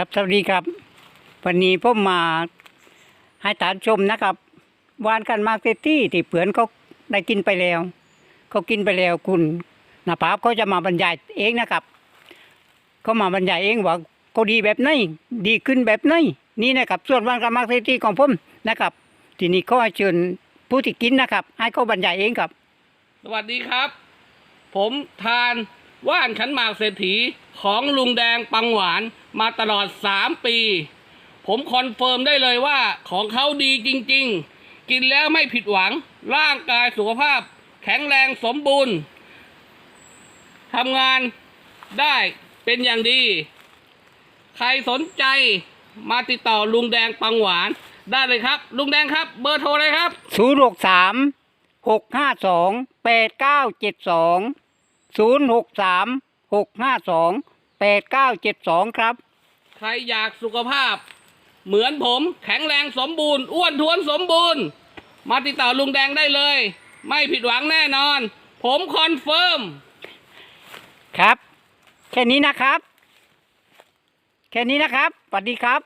ครับสวัสดีครับ วันนี้ผมมาให้ตานชมนะครับวานกันมาเซตี้ที่เผื่อนเขาได้กินไปแล้วเขากินไปแล้วคุณนาภาพเขาจะมาบรรยายเองนะครับเขามาบรรยายเองว่าเขาดีแบบไหนดีขึ้นแบบไหนนี่นะครับส่วนวานกันมาเซตี้ของผมนะครับ ทีนี้เขาให้เชิญผู้ที่กินนะครับ ให้เขาบรรยายเองครับ สวัสดีครับ ผมทานว่านขันหมากเศรษฐี ของลุงแดงปังหวานมาตลอด 3 ปี ผมคอนเฟิร์มได้เลยว่าของเขาดีจริง ๆ กินแล้วไม่ผิดหวัง ร่างกายสุขภาพ แข็งแรงสมบูรณ์ทำงานได้เป็นอย่างดี ใครสนใจมาติดต่อลุงแดงปังหวาน ได้เลยครับ ลุงแดงครับ เบอร์โทรเลยครับ0 6 3 6 5 2 8 9 7 2 0 6 3 หกห้าสองแปดเก้าเจ็ดสองครับ ใครอยากสุขภาพ เหมือนผมแข็งแรงสมบูรณ์ อ้วนท้วนสมบูรณ์ มาติดต่อลุงแดงได้เลย ไม่ผิดหวังแน่นอน ผมคอนเฟิร์ม ครับ แค่นี้นะครับ แค่นี้นะครับสวัสดีครับ